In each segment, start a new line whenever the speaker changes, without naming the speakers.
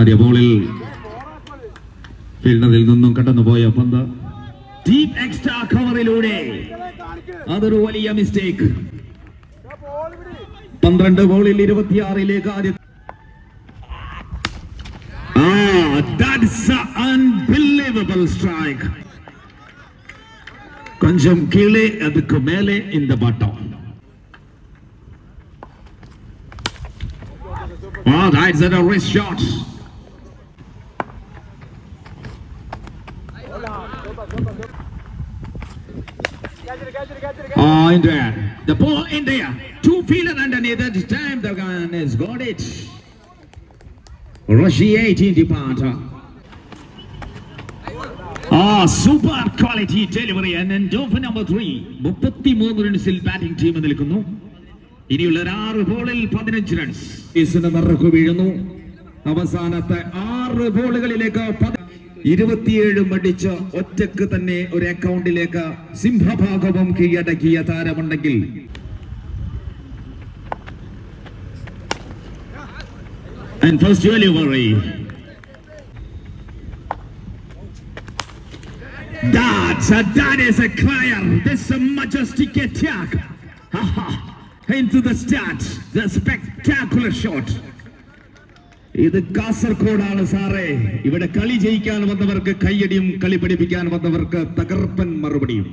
ആദ്യ ബോളിൽ ഫീൽഡറിൽ നിന്നും കടന്നുപോയ പന്ത് ഡീപ് എക്സ്ട്രാ കവറിലൂടെ അതൊരു വലിയ മിസ്റ്റേക്ക് പന്ത്രണ്ട് ബോളിൽ ഇരുപത്തിയാറിലേക്ക് ആദ്യ Ah, that's an unbelievable strike. கொஞ்சம் கீழே அதுக்கு மேலே இந்த பட்டம் Oh, that's a wrist shot. Oh, in there. The ball in there. Two fielder underneath. That time the gun has got it. Rushy 18 departure. ആ super quality delivery ഡോഫ് number three മുപ്പത്തിമൂന്ന് റൺസിൽ batting team നിൽക്കുന്നു ഇനിയുള്ള ഒരു ആറ് ബോളിൽ പതിനഞ്ച് runs ഈസിന് നിറക്കു വീഴുന്നു അവസാനത്തെ ആറ് ബോളുകളിലേക്ക് പതി- ഇരുപത്തിയേഴ് മടിച്ച് ഒറ്റയ്ക്ക് തന്നെ ഒരു അക്കൗണ്ടിലേക്ക് സിംഹഭാഗവും കീഴടക്കിയ താരമുണ്ടെങ്കിൽ And first delivery. That is a crier. This is a majestic attack. Haha. Into the start. The spectacular shot. ഇത് കാസർഗോഡാണ് സാറേ ഇവിടെ കളി ജയിക്കാൻ വന്നവർക്ക് കയ്യടിയും കളി പഠിപ്പിക്കാൻ വന്നവർക്ക് തകർപ്പൻ മറുപടിയും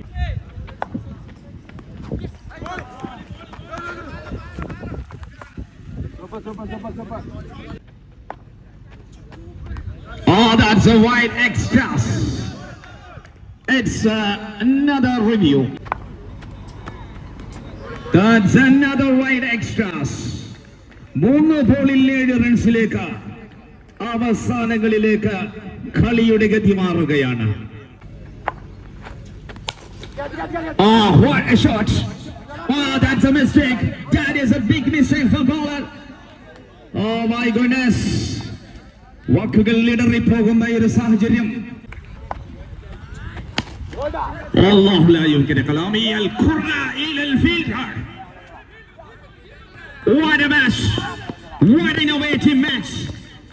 Oh. It's uh, another review. That's another wide extras. മൂന്ന് ബോളിൽ ഏഴ് റൺസിലേക്ക് അവസാനങ്ങളിലേക്ക് കളിയുടെ ഗതി മാറുകയാണ് Oh, what a shot! Oh, that's a mistake. That is a big mistake for bowler. Oh my goodness. വാക്കുകൾ ഇടറിപ്പോകുന്ന ഒരു സാഹചര്യം والله لا يمكن كلامي الكرة إلى الفيلدر What a match! What an innovative match!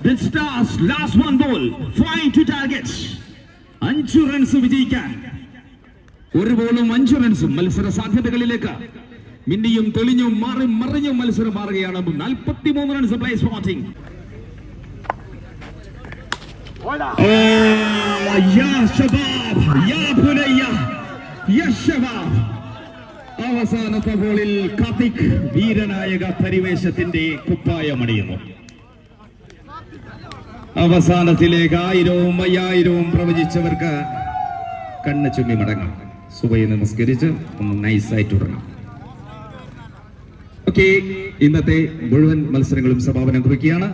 The Stars last one ball, flying to target. അഞ്ചു runs വിജയിക്കാൻ ഒരു ബോളും അഞ്ചു റൺസും മത്സര സാധ്യതകളിലേക്ക് മിന്നിയും തെളിഞ്ഞും മാറി മറിഞ്ഞും മത്സരം മാറുകയാണ് നാൽപ്പത്തിമൂന്ന് റൺസ് പ്ലേ സ്പോട്ടിംഗ് യാ ഷബാബ് യാ പുനയ്യ യാ ഷബാബ് അവസാനത്തെ ബോളിൽ കാത്തിക് വീരനായക പരിവേശത്തിന്റെ കുപ്പായമണിയുന്നു. അവസാനത്തിലേക്ക് ആയിരവും അയ്യായിരവും പ്രവചിച്ചവർക്ക് കണ്ണ് ചുമ്മി മടങ്ങാം. സുബൈ നമസ്കരിച്ച് ഒന്ന് നൈസായിട്ട് ഉറങ്ങാം. ഓക്കെ ഇന്നത്തെ മുഴുവൻ മത്സരങ്ങളും സമാപനം കുറിക്കുകയാണ്.